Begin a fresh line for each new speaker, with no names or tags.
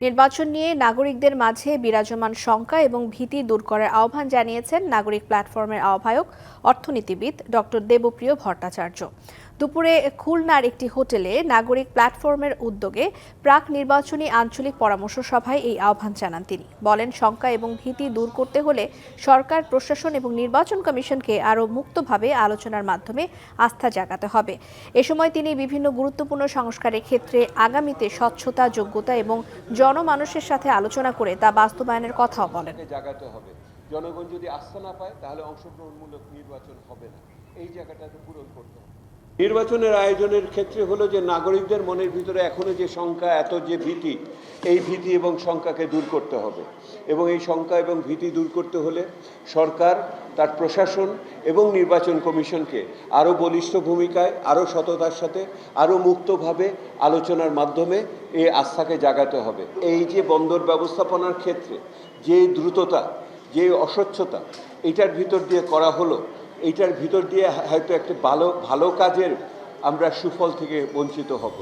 নির্বাচন নিয়ে নাগরিকদের মাঝে বিরাজমান শঙ্কা এবং ভীতি দূর করার আহ্বান জানিয়েছেন নাগরিক প্ল্যাটফর্মের আহ্বায়ক অর্থনীতিবিদ ডক্টর দেবপ্রিয় ভট্টাচার্য। দুপুরে খুলনার একটি হোটেলে নাগরিক প্ল্যাটফর্মের উদ্যোগে প্রাক নির্বাচনী আঞ্চলিক পরামর্শ সভায় এই আহ্বান জানান তিনি। বলেন, শঙ্কা এবং ভীতি দূর করতে হলে সরকার, প্রশাসন এবং নির্বাচন কমিশনকে আরও মুক্তভাবে আলোচনার মাধ্যমে আস্থা জাগাতে হবে। এ সময় তিনি বিভিন্ন গুরুত্বপূর্ণ সংস্কারের ক্ষেত্রে আগামীতে স্বচ্ছতা, যোগ্যতা এবং জনমানুষের সাথে আলোচনা করে তা বাস্তবায়নের কথাও বলেন।
জনগণ যদি আস্থা না পায়, তাহলে অংশগ্রহণমূলক নির্বাচন হবে না। এই জায়গাটাকে পূরণ করতে হবে। নির্বাচনের আয়োজনের ক্ষেত্রে হলো যে নাগরিকদের মনের ভিতরে এখনও যে শঙ্কা, এত যে ভীতি, এই ভীতি এবং শঙ্কাকে দূর করতে হবে। এবং এই শঙ্কা এবং ভীতি দূর করতে হলে সরকার, তার প্রশাসন এবং নির্বাচন কমিশনকে আরও বলিষ্ঠ ভূমিকায়, আরও সততার সাথে, আরও মুক্তভাবে আলোচনার মাধ্যমে এই আস্থাকে জাগাতে হবে। এই যে বন্দর ব্যবস্থাপনার ক্ষেত্রে যে দ্রুততা, যে অস্বচ্ছতা, এটার ভিতর দিয়ে করা হলো এইটার ভিতর দিয়ে হয়তো একটা ভালো ভালো কাজের আমরা সুফল থেকে বঞ্চিত হব।